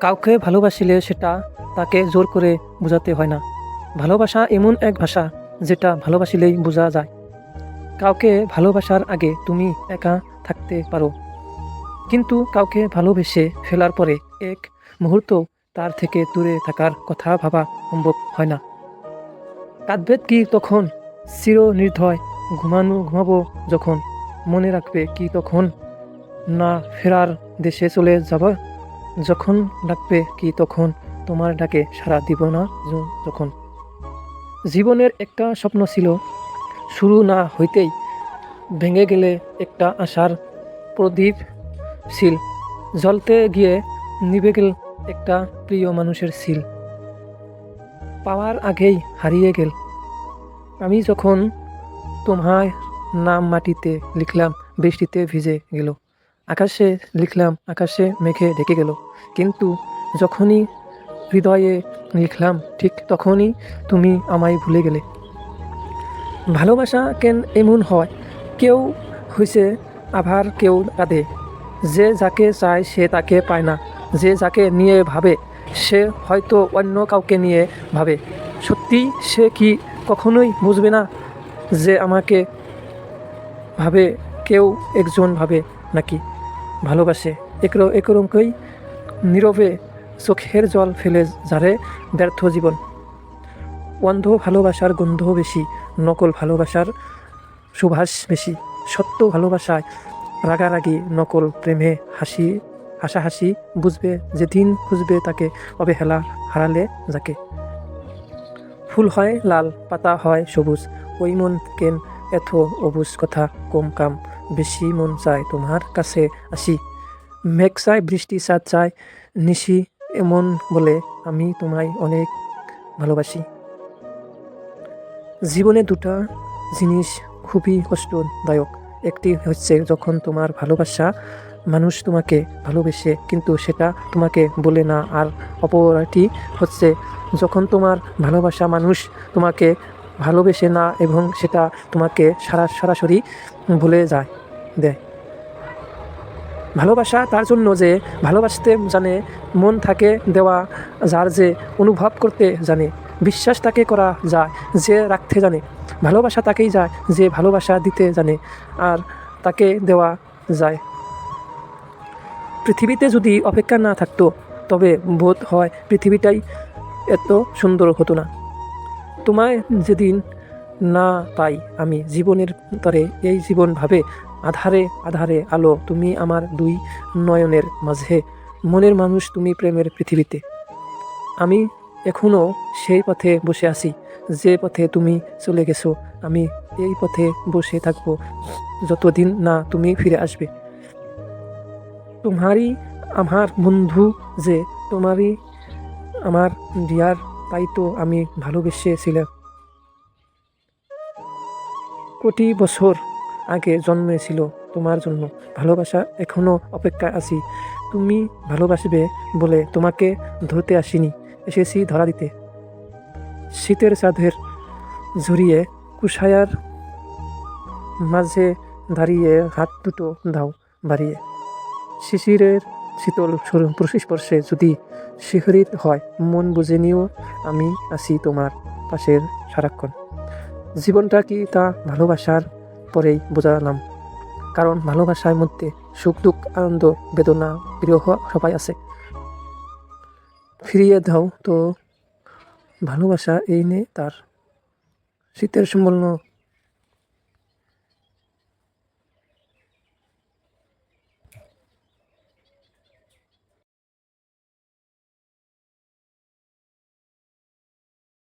কাউকে ভালোবাসিলে সেটা তাকে জোর করে বোঝাতে হয় না। ভালোবাসা এমন এক ভাষা যেটা ভালোবাসিলেই বোঝা যায়। কাউকে ভালোবাসার আগে তুমি একা থাকতে পারো। কিন্তু কাউকে ভালোবেসে ফেলার পরে এক মুহূর্ত তার থেকে দূরে থাকার কথা ভাবা সম্ভব হয় না। কাঁদবে কি তখন? চির নির্ধয় ঘুমানো ঘুমাবো যখন? মনে রাখবে কি তখন? না ফেরার দেশে চলে যাব যখন ডাকবে কি তখন তোমার ডাকে সারা দিব না যখন? জীবনের একটা স্বপ্ন ছিল, শুরু না হইতেই ভেঙে গেলে একটা আশার প্রদীপ ছিল জ্বলতে গিয়ে নিভে গেল একটা প্রিয় মানুষের সিল। পাওয়ার আগেই হারিয়ে গেল। আমি যখন তোমার নাম মাটিতে লিখলাম, বৃষ্টিতে ভিজে গেল। আকাশে লিখলাম, আকাশে মেঘে ঢেকে গেল। কিন্তু যখনই হৃদয়ে লিখলাম, ঠিক তখনই তুমি আমায় ভুলে গেলে। ভালোবাসা কেন এমন হয়? কেউ হইছে আভার, কেউ কাঁদে। যে যাকে চায় সে তাকে পায় না। যে যাকে নিয়ে ভাবে, সে হয়তো অন্য কাউকে নিয়ে ভাবে। সত্যি সে কি কখনোই বুঝবে না যে আমাকে ভাবে, কেউ একজন ভাবে নাকি? ভালোবাসে। একর একরকই নীরবে চোখের জল ফেলে যারে ব্যর্থ জীবন। অন্ধ ভালোবাসার গন্ধ বেশি, নকল ভালোবাসার সুভাষ বেশি। সত্য ভালোবাসায় রাগারাগি, নকল প্রেমে হাসি হাসাহাসি বুঝবে, যেদিন খুঁজবে তাকে অবহেলা হারালে যাকে। ফুল হয় লাল, পাতা হয় সবুজ ওই মন কেন এত অবুজ কথা, কম কাম বেশি মন চায় তোমার কাছে আসি। মেঘ চায়, বৃষ্টি সাদ চায়, নিশি এমন বলে আমি তোমায় অনেক ভালোবাসি। জীবনে দুটা জিনিস খুবই কষ্টদায়ক। একটি হচ্ছে যখন তোমার ভালোবাসা মানুষ তোমাকে ভালোবেসে, কিন্তু সেটা তোমাকে বলে না। আর অপরটি হচ্ছে যখন তোমার ভালোবাসা মানুষ তোমাকে ভালোবেসে না এবং সেটা তোমাকে সারা, সরাসরি ভুলে যায়। দেয় ভালোবাসা তার জন্য যে ভালোবাসতে জানে, মন থাকে দেওয়া, যার যে অনুভব করতে জানে, বিশ্বাস তাকে করা যায়, যে রাখতে জানে। ভালোবাসা তাকেই যায়, যে ভালোবাসা দিতে জানে, আর তাকে দেওয়া যায়। পৃথিবীতে যদি অপেক্ষা না থাকতো, তবে বোধ হয় পৃথিবীটাই এত সুন্দর হতো না। তোমায় যেদিন না পাই আমি জীবনের তরে, এই জীবন ভাবে আধারে আধারে আলো, তুমি আমার দুই নয়নের মাঝে। মনের মানুষ তুমি প্রেমের পৃথিবীতে। আমি এখনও সেই পথে বসে আছি, যে পথে তুমি চলে গেছো। আমি এই পথে বসে থাকব, যতদিন না তুমি ফিরে আসবে। তোমারই আমার বন্ধু যে, তোমারই আমার ডিয়ার তাই তো আমি ভালোবেসেছিলাম। কোটি বছর আগে জন্মেছিল তোমার জন্য। ভালোবাসা এখনও অপেক্ষা আছি। তুমি ভালোবাসবে বলে তোমাকে ধরতে আসিনি। এসেছি ধরা দিতে। শীতের চাঁদের ঝরিয়ে কুশায়ার মাঝে দাঁড়িয়ে হাত দুটো দাও বাড়িয়ে। শিশিরের শীতল স্পর্শে যদি শিহরিত হয়, মন বুঝে নিও, আমি আছি তোমার পাশের সারাক্ষণ। জীবনটা কি তা ভালোবাসার পরেই বোঝালাম। কারণ ভালোবাসার মধ্যে সুখ, দুঃখ, আনন্দ, বেদনা, বিরহ সবাই আছে। ফিরিয়ে দাও তো, ভালোবাসা এই নে তার। শীতের সম্বন্ন